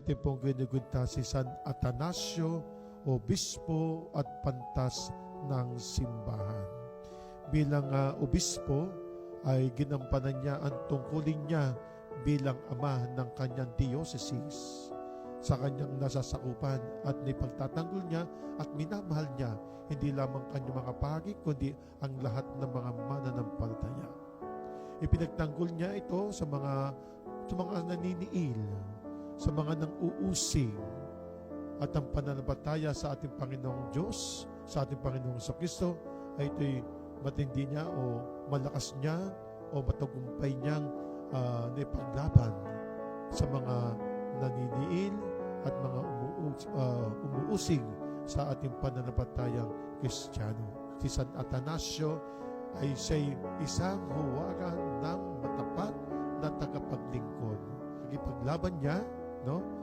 Ating pong ginugunta si San Atanasio, obispo at pantas ng simbahan. Bilang ah, obispo ay ginampanan niya ang tungkulin niya bilang ama ng kanyang diocese sa kanyang nasasakupan at nipagtatanggol niya at minamahal niya hindi lamang kanyang mga pagi kundi ang lahat ng mga mananampalataya. Ipinagtanggol niya ito sa mga sa mga naniniil, sa mga nang uusing at ang pananampalataya sa ating Panginoong Diyos, sa ating Panginoong sa Kristo ay ito'y matindi niya o malakas niya o matagumpay niyang uh, naipaglaban sa mga naniniil at mga umuus, ah, umuusing sa ating pananampalatayang Kristiyano. Si San Atanasio ay siya'y isang huwagan ng matapat na tagapaglingkod. Ipaglaban niya, no?